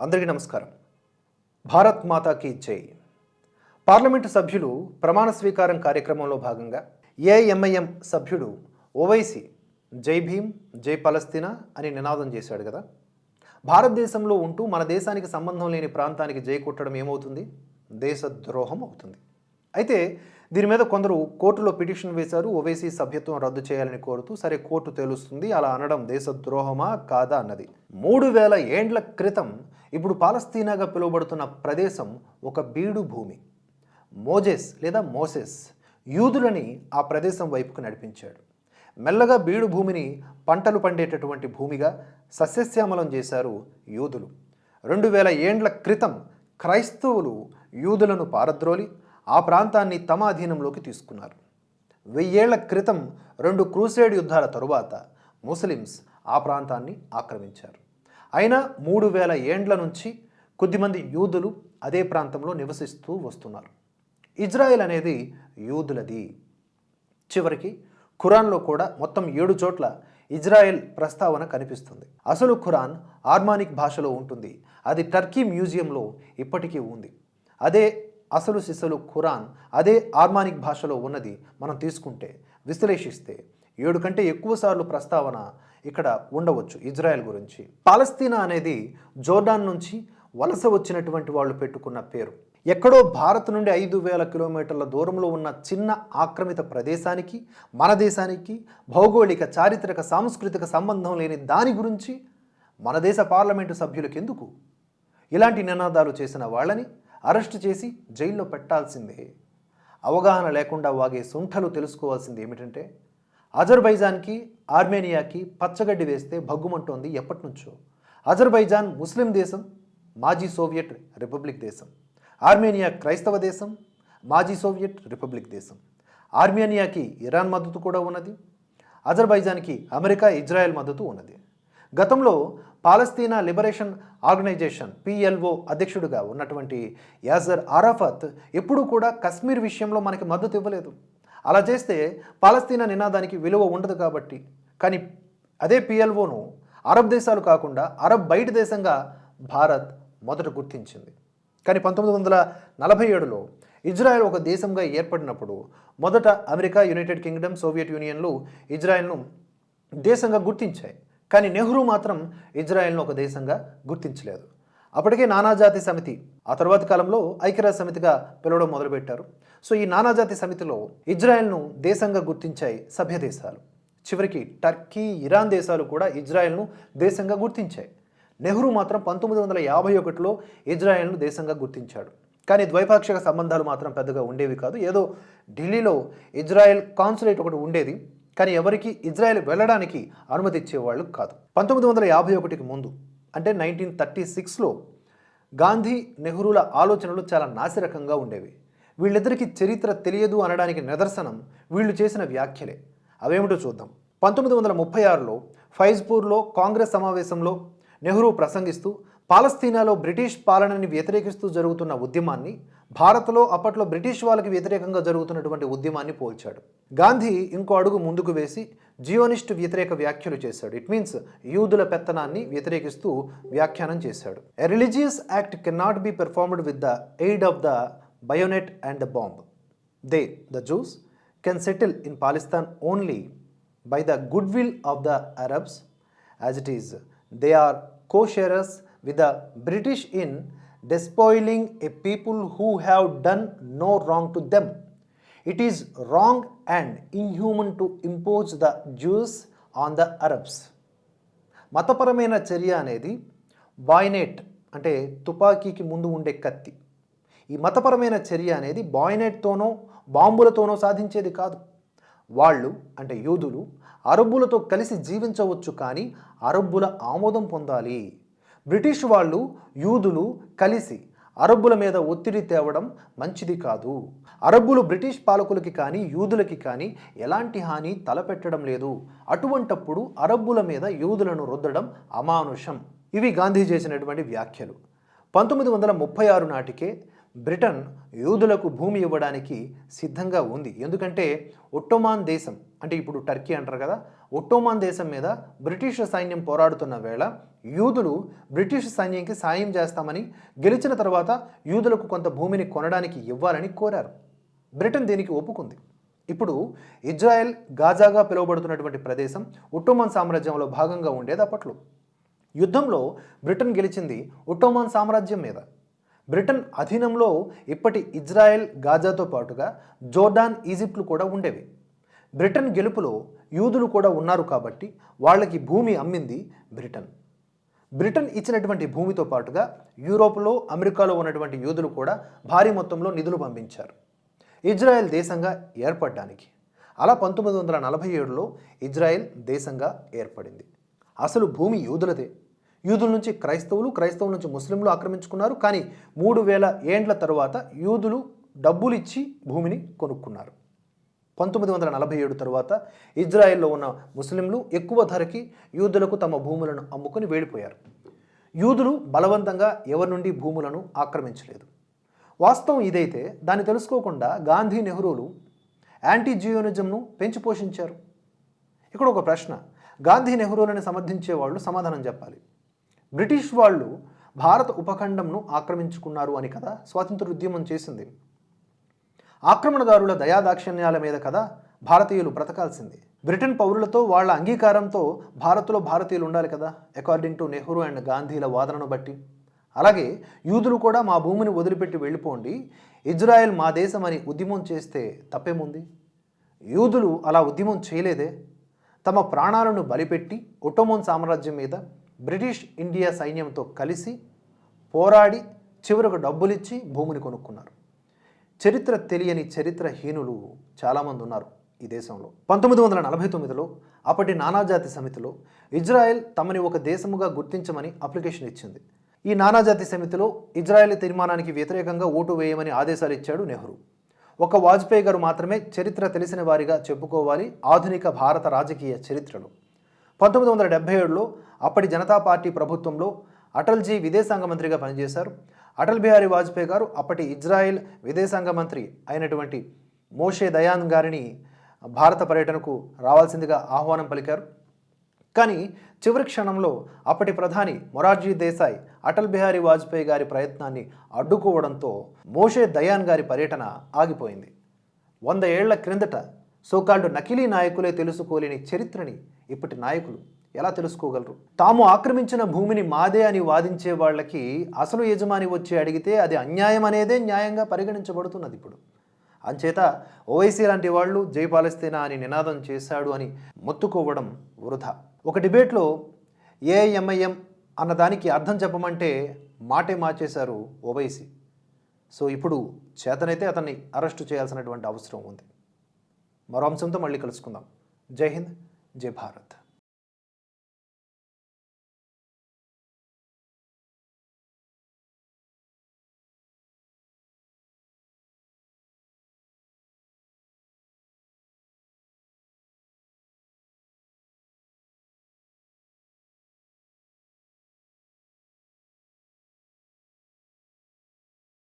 అందరికీ నమస్కారం. భారత్ మాతాకి జై. పార్లమెంటు సభ్యులు ప్రమాణ స్వీకారం కార్యక్రమంలో భాగంగా ఏఎంఐఎం సభ్యుడు ఓవైసీ జై భీమ్ జై పలస్తీనా అని నినాదం చేశాడు కదా. భారతదేశంలో ఉంటూ మన దేశానికి సంబంధం లేని ప్రాంతానికి జై కొట్టడం ఏమవుతుంది? దేశ ద్రోహం అవుతుంది. అయితే దీని మీద కొందరు కోర్టులో పిటిషన్ వేశారు. ఓవైసీ సభ్యత్వం రద్దు చేయాలని కోరుతూ సరే కోర్టు తెలుస్తుంది. అలా అనడం దేశ ద్రోహమా కాదా అన్నది. మూడు వేల ఏండ్ల క్రితం ఇప్పుడు పాలస్తీనాగా పిలువబడుతున్న ప్రదేశం ఒక బీడు భూమి. మోజెస్ లేదా మోసెస్ యూదులని ఆ ప్రదేశం వైపుకు నడిపించాడు. మెల్లగా బీడు భూమిని పంటలు పండేటటువంటి భూమిగా సస్యశ్యామలం చేశారు యూదులు. రెండు వేల ఏండ్ల క్రితం క్రైస్తవులు యూదులను పారద్రోలి ఆ ప్రాంతాన్ని తమ అధీనంలోకి తీసుకున్నారు. వెయ్యేళ్ళ క్రితం రెండు క్రూసేడ్ యుద్ధాల తరువాత ముస్లిమ్స్ ఆ ప్రాంతాన్ని ఆక్రమించారు. అయినా మూడు వేల ఏండ్ల నుంచి కొద్దిమంది యూదులు అదే ప్రాంతంలో నివసిస్తూ వస్తున్నారు. ఇజ్రాయెల్ అనేది యూదులది. చివరికి ఖురాన్లో కూడా మొత్తం ఏడు చోట్ల ఇజ్రాయెల్ ప్రస్తావన కనిపిస్తుంది. అసలు ఖురాన్ ఆర్మానిక్ భాషలో ఉంటుంది. అది టర్కీ మ్యూజియంలో ఇప్పటికీ ఉంది. అదే అసలు సిసలు ఖురాన్ అదే ఆర్మానిక్ భాషలో ఉన్నది మనం తీసుకుంటే విశ్లేషిస్తే ఏడు కంటే ఎక్కువ సార్లు ప్రస్తావన ఇక్కడ ఉండవచ్చు ఇజ్రాయెల్ గురించి. పాలస్తీనా అనేది జోర్డాన్ నుంచి వలస వచ్చినటువంటి వాళ్ళు పెట్టుకున్న పేరు. ఎక్కడో భారత్ నుండి ఐదు వేల కిలోమీటర్ల దూరంలో ఉన్న చిన్న ఆక్రమిత ప్రదేశానికి మన దేశానికి భౌగోళిక చారిత్రక సాంస్కృతిక సంబంధం లేని దాని గురించి మన దేశ పార్లమెంటు సభ్యులకు ఎందుకు? ఇలాంటి నినాదాలు చేసిన వాళ్ళని అరెస్ట్ చేసి జైల్లో పెట్టాల్సిందే. అవగాహన లేకుండా వాగే సుంఠలు తెలుసుకోవాల్సింది ఏమిటంటే అజర్బైజాన్కి ఆర్మేనియాకి పచ్చగడ్డి వేస్తే భగ్గుమంటోంది ఎప్పటి నుంచో అజర్బైజాన్ ముస్లిం దేశం మాజీ సోవియట్ రిపబ్లిక్ దేశం. ఆర్మేనియా క్రైస్తవ దేశం మాజీ సోవియట్ రిపబ్లిక్ దేశం. ఆర్మేనియాకి ఇరాన్ మద్దతు కూడా ఉన్నది. అజర్బైజాన్కి అమెరికా ఇజ్రాయెల్ మద్దతు ఉన్నది. గతంలో పాలస్తీనా లిబరేషన్ ఆర్గనైజేషన్ పిఎల్ఓ అధ్యక్షుడిగా ఉన్నటువంటి యాజర్ ఆరాఫత్ ఎప్పుడూ కూడా కశ్మీర్ విషయంలో మనకి మద్దతు ఇవ్వలేదు. అలా చేస్తే పాలస్తీనా నినాదానికి విలువ ఉండదు కాబట్టి. కానీ అదే పిఎల్ఓను అరబ్ దేశాలు కాకుండా అరబ్ బయట దేశంగా భారత్ మొదట గుర్తించింది. కానీ పంతొమ్మిది వందల నలభై ఏడులో ఇజ్రాయెల్ ఒక దేశంగా ఏర్పడినప్పుడు మొదట అమెరికా యునైటెడ్ కింగ్డమ్ సోవియట్ యూనియన్లు ఇజ్రాయెల్ను దేశంగా గుర్తించాయి. కానీ నెహ్రూ మాత్రం ఇజ్రాయెల్ను ఒక దేశంగా గుర్తించలేదు. అప్పటికే నానాజాతి సమితి ఆ తర్వాత కాలంలో ఐక్యరాజ్య సమితిగా పిలవడం మొదలుపెట్టారు. సో ఈ నానాజాతి సమితిలో ఇజ్రాయెల్ను దేశంగా గుర్తించాయి సభ్య దేశాలు. చివరికి టర్కీ ఇరాన్ దేశాలు కూడా ఇజ్రాయెల్ను దేశంగా గుర్తించాయి. నెహ్రూ మాత్రం పంతొమ్మిది వందల యాభై ఒకటిలో ఇజ్రాయెల్ను దేశంగా గుర్తించాడు. కానీ ద్వైపాక్షిక సంబంధాలు మాత్రం పెద్దగా ఉండేవి కాదు. ఏదో ఢిల్లీలో ఇజ్రాయెల్ కాన్సులేట్ ఒకటి ఉండేది. కానీ ఎవరికి? ఇజ్రాయెల్ వెళ్ళడానికి అనుమతి ఇచ్చేవాళ్ళు కాదు. పంతొమ్మిది వందల యాభై ఒకటికి ముందు అంటే నైన్టీన్ థర్టీ సిక్స్లో గాంధీ నెహ్రూల ఆలోచనలు చాలా నాసిరకంగా ఉండేవి. వీళ్ళిద్దరికీ చరిత్ర తెలియదు అనడానికి నిదర్శనం వీళ్ళు చేసిన వ్యాఖ్యలే. అవేమిటో చూద్దాం. పంతొమ్మిది వందల ముప్పై ఆరులో ఫైజ్పూర్లో కాంగ్రెస్ సమావేశంలో నెహ్రూ ప్రసంగిస్తూ పాలస్తీనాలో బ్రిటిష్ పాలనని వ్యతిరేకిస్తూ జరుగుతున్న ఉద్యమాన్ని భారత్లో అప్పట్లో బ్రిటిష్ వాళ్ళకి వ్యతిరేకంగా జరుగుతున్నటువంటి ఉద్యమాన్ని పోల్చాడు. గాంధీ ఇంకో అడుగు ముందుకు వేసి జియోనిస్ట్ వ్యతిరేక వ్యాఖ్యలు చేశాడు. ఇట్ మీన్స్ యూదుల పెత్తనాన్ని వ్యతిరేకిస్తూ వ్యాఖ్యానం చేశాడు. A religious act can not be performed with the aid of the bayonet and the bomb they the Jews can settle in Palestine only by the good will of the Arabs as it they they are co-sharers with the British in despoiling a people who have done no wrong to them. It is wrong and inhuman to impose the Jews on the Arabs. మతపరమైన చర్య అనేది bonnet అంటే తుపాకీకి ముందు ఉండే కత్తి. ఈ మతపరమైన చర్య అనేది బాయినెట్తోనో బాంబులతోనో సాధించేది కాదు. వాళ్ళు అంటే యూదులు అరబ్బులతో కలిసి జీవించవచ్చు కానీ అరబ్బుల ఆమోదం పొందాలి. బ్రిటిష్ వాళ్ళు యూదులు కలిసి అరబ్బుల మీద ఒత్తిడి తేవడం మంచిది కాదు. అరబ్బులు బ్రిటిష్ పాలకులకి కానీ యూదులకి కానీ ఎలాంటి హాని తలపెట్టడం లేదు. అటువంటప్పుడు అరబ్బుల మీద యూదులను రుద్దడం అమానుషం. ఇవి గాంధీ చేసినటువంటి వ్యాఖ్యలు. పంతొమ్మిది వందల ముప్పై ఆరు నాటికే బ్రిటన్ యూదులకు భూమి ఇవ్వడానికి సిద్ధంగా ఉంది. ఎందుకంటే ఒట్టోమాన్ దేశం అంటే ఇప్పుడు టర్కీ అంటారు కదా ఒట్టోమాన్ దేశం మీద బ్రిటిష్ సైన్యం పోరాడుతున్న వేళ యూదులు బ్రిటిష్ సైన్యంకి సాయం చేస్తామని గెలిచిన తర్వాత యూదులకు కొంత భూమిని కొనడానికి ఇవ్వాలని కోరారు. బ్రిటన్ దీనికి ఒప్పుకుంది. ఇప్పుడు ఇజ్రాయెల్ గాజాగా పిలువబడుతున్నటువంటి ప్రదేశం ఒట్టోమాన్ సామ్రాజ్యంలో భాగంగా ఉండేది అప్పట్లో. యుద్ధంలో బ్రిటన్ గెలిచింది ఒట్టోమాన్ సామ్రాజ్యం మీద. బ్రిటన్ అధీనంలో ఇప్పటి ఇజ్రాయెల్ గాజాతో పాటుగా జోర్డాన్ ఈజిప్ట్లు కూడా ఉండేవి. బ్రిటన్ గెలుపులో యూదులు కూడా ఉన్నారు కాబట్టి వాళ్ళకి భూమి అమ్మింది బ్రిటన్. బ్రిటన్ ఇచ్చినటువంటి భూమితో పాటుగా యూరోప్లో అమెరికాలో ఉన్నటువంటి యూదులు కూడా భారీ మొత్తంలో నిధులు పంపించారు. ఇజ్రాయెల్ దేశంగా ఏర్పడడానికి. అలా పంతొమ్మిది వందల నలభై ఏడులో ఇజ్రాయెల్ దేశంగా ఏర్పడింది. అసలు భూమి యూదులదే. యూదుల నుంచి క్రైస్తవులు క్రైస్తవుల నుంచి ముస్లింలు ఆక్రమించుకున్నారు. కానీ మూడు వేల ఏండ్ల తరువాత యూదులు డబ్బులు ఇచ్చి భూమిని కొనుక్కున్నారు. పంతొమ్మిది వందల నలభై ఏడు తర్వాత ఇజ్రాయెల్లో ఉన్న ముస్లింలు ఎక్కువ ధరకి యూదులకు తమ భూములను అమ్ముకొని వెళ్ళిపోయారు యూదులు బలవంతంగా ఎవరి నుండి భూములను ఆక్రమించలేదు. వాస్తవం ఇదైతే దాన్ని తెలుసుకోకుండా గాంధీ నెహ్రూలు యాంటీ జియోనిజంను పెంచి పోషించారు. ఇక్కడ ఒక ప్రశ్న గాంధీ నెహ్రూలను సమర్థించే వాళ్ళు సమాధానం చెప్పాలి. బ్రిటిష్ వాళ్ళు భారత ఉపఖండంను ఆక్రమించుకున్నారు అని కదా స్వాతంత్ర ఉద్యమం చేసింది. ఆక్రమణదారుల దయాదాక్షిణ్యాల మీద కదా భారతీయులు బ్రతకాల్సింది. బ్రిటన్ పౌరులతో వాళ్ళ అంగీకారంతో భారత్లో భారతీయులు ఉండాలి కదా అకార్డింగ్ టు నెహ్రూ అండ్ గాంధీల వాదనను బట్టి. అలాగే యూదులు కూడా మా భూమిని వదిలిపెట్టి వెళ్ళిపోండి. ఇజ్రాయెల్ మా దేశం అని ఉద్యమం చేస్తే తప్పేముంది? యూదులు అలా ఉద్యమం చేయలేదే? తమ ప్రాణాలను బలిపెట్టి ఒటోమోన్ సామ్రాజ్యం మీద బ్రిటిష్ ఇండియా సైన్యంతో కలిసి పోరాడి చివరకు డబ్బులిచ్చి భూమిని కొనుక్కున్నారు. చరిత్ర తెలియని చరిత్రహీనులు చాలామంది ఉన్నారు ఈ దేశంలో. పంతొమ్మిది వందల నలభై తొమ్మిదిలో అప్పటి నానాజాతి సమితిలో ఇజ్రాయెల్ తమని ఒక దేశముగా గుర్తించమని అప్లికేషన్ ఇచ్చింది. ఈ నానాజాతి సమితిలో ఇజ్రాయెల్ తీర్మానానికి వ్యతిరేకంగా ఓటు వేయమని ఆదేశాలు ఇచ్చాడు నెహ్రూ. ఒక వాజ్పేయి గారు మాత్రమే చరిత్ర తెలిసిన వారిగా చెప్పుకోవాలి ఆధునిక భారత రాజకీయ చరిత్రలో. పంతొమ్మిది వందల డెబ్బై ఏడులో అప్పటి జనతా పార్టీ ప్రభుత్వంలో అటల్జీ విదేశాంగ మంత్రిగా పనిచేశారు. అటల్ బిహారీ వాజ్పేయి గారు అప్పటి ఇజ్రాయెల్ విదేశాంగ మంత్రి అయినటువంటి మోషే దయాన్ గారిని భారత పర్యటనకు రావాల్సిందిగా ఆహ్వానం పలికారు. కానీ చివరి క్షణంలో అప్పటి ప్రధాని మొరార్జీ దేశాయ్ అటల్ బిహారీ వాజ్పేయి గారి ప్రయత్నాన్ని అడ్డుకోవడంతో మోషే దయాన్ గారి పర్యటన ఆగిపోయింది. వంద ఏళ్ళ క్రిందట సోకాల్డ్ నకిలీ నాయకులే తెలుసుకోలేని చరిత్రని ఇప్పటి నాయకులు ఎలా తెలుసుకోగలరు? తాము ఆక్రమించిన భూమిని మాదే అని వాదించే వాళ్ళకి అసలు యజమాని వచ్చి అడిగితే అది అన్యాయం అనేదే న్యాయంగా పరిగణించబడుతున్నది ఇప్పుడు. అంచేత ఓవైసీ లాంటి వాళ్ళు జై పాలస్తీనా అని నినాదం చేశాడు అని మొత్తుకోవడం వృధా. ఒక డిబేట్లో ఏఎంఐఎం అన్న దానికి అర్థం చెప్పమంటే మాటే మార్చేశారు ఓవైసీ. సో ఇప్పుడు చేతనైతే అతన్ని అరెస్టు చేయాల్సినటువంటి అవసరం ఉంది. మరో అంశంతో మళ్ళీ కలుసుకుందాం. జై హింద్ జై భారత్.